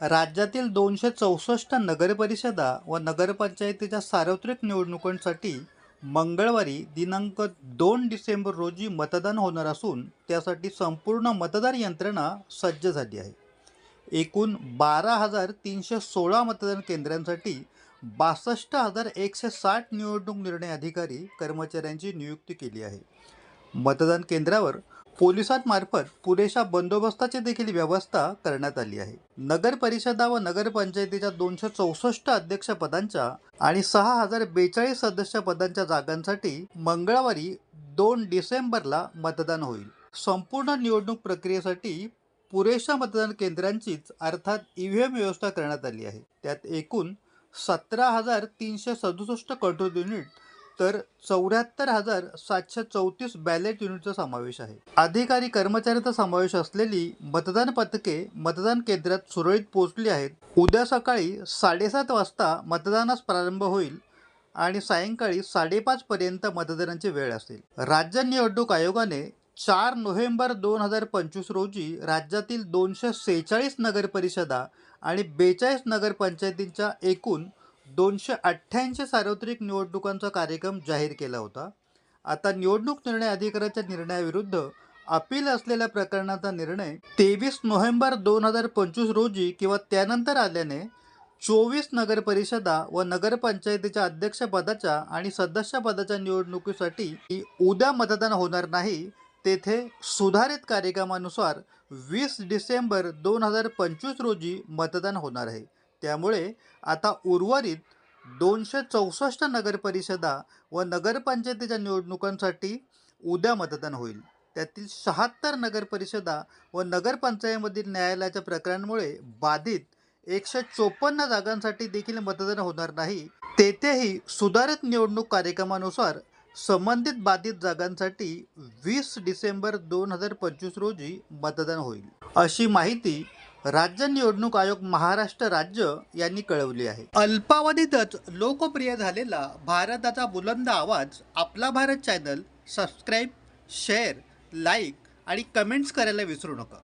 राज्यातील दोनशे चौसष्ट नगरपरिषदा व नगरपंचायतीच्या सार्वत्रिक निवडणुकांसाठी मंगळवारी दिनांक दोन डिसेंबर रोजी मतदान होणार असून त्यासाठी संपूर्ण मतदार यंत्रणा सज्ज झाली आहे. एकूण बारा हजार तीनशे सोळा मतदान केंद्रांसाठी बासष्ट हजार एकशे साठ निवडणूक निर्णय अधिकारी कर्मचाऱ्यांची नियुक्ती केली आहे. मतदान केंद्रावर पोलिसांमार्फत पुरेशा बंदोबस्ताची देखील व्यवस्था करण्यात आली आहे. नगर परिषदा व नगरपंचायतीच्या दोनशे चौसष्ट अध्यक्षपदांच्या आणि सहा हजार बेचाळीस सदस्यपदांच्या जागांसाठी मंगळवारी दोन डिसेंबरला मतदान होईल. संपूर्ण निवडणूक प्रक्रियेसाठी पुरेशा मतदान केंद्रांचीच अर्थात ई व्ही एम व्यवस्था करण्यात आली आहे. त्यात एकूण सतरा हजार तीनशे सदुसष्ट कंट्रोल युनिट तर चौऱ्याहत्तर हजार सातशे चौतीस बॅलेट युनिटचा समावेश आहे. अधिकारी कर्मचाऱ्यांचा समावेश असलेली मतदान पथके मतदान केंद्रात सुरळीत पोहोचली आहेत. उद्या सकाळी साडेसात वाजता मतदानास प्रारंभ होईल आणि सायंकाळी साडेपाच पर्यंत मतदानाची वेळ असेल. राज्य निवडणूक आयोगाने चार नोव्हेंबर दोन हजार पंचवीस रोजी राज्यातील दोनशे सेहेचाळीस नगरपरिषदा आणि बेचाळीस नगरपंचायतींच्या एकूण दोनशे अठ्ठ्याऐंशी सार्वत्रिक निवडणुकांचा कार्यक्रम जाहीर केला होता. आता निवडणूक निर्णय अधिकाऱ्याच्या निर्णयाविरुद्ध अपील असलेल्या प्रकरणाचा निर्णय तेवीस नोव्हेंबर दोन हजार पंचवीस रोजी किंवा त्यानंतर आल्याने चोवीस नगरपरिषदा व नगरपंचायतीच्या अध्यक्षपदाच्या आणि सदस्यपदाच्या निवडणुकीसाठी उद्या मतदान होणार नाही तेथे सुधारित कार्यक्रमानुसार वीस डिसेंबर दोन हजार पंचवीस रोजी मतदान होणार आहे. त्यामुळे आता उर्वरित दोनशे चौसष्ट नगरपरिषदा व नगरपंचायतीच्या निवडणुकांसाठी उद्या मतदान होईल. त्यातील शहात्तर नगरपरिषदा व नगरपंचायतीमधील न्यायालयाच्या प्रकरणांमुळे बाधित एकशे चोपन्न जागांसाठी देखील मतदान होणार नाही. तेथेही सुधारित निवडणूक कार्यक्रमानुसार संबंधित बाधित जागांसाठी वीस डिसेंबर दोन हजार पंचवीस रोजी मतदान होईल. अशी माहिती राज्य निवडणूक आयोग महाराष्ट्र राज्य यांनी कळवली आहे. अल्पावधीतच लोकप्रिय झालेला भारताचा बुलंद आवाज आपला Bharat channel subscribe share like आणि कमेंट्स करायला विसरू नका.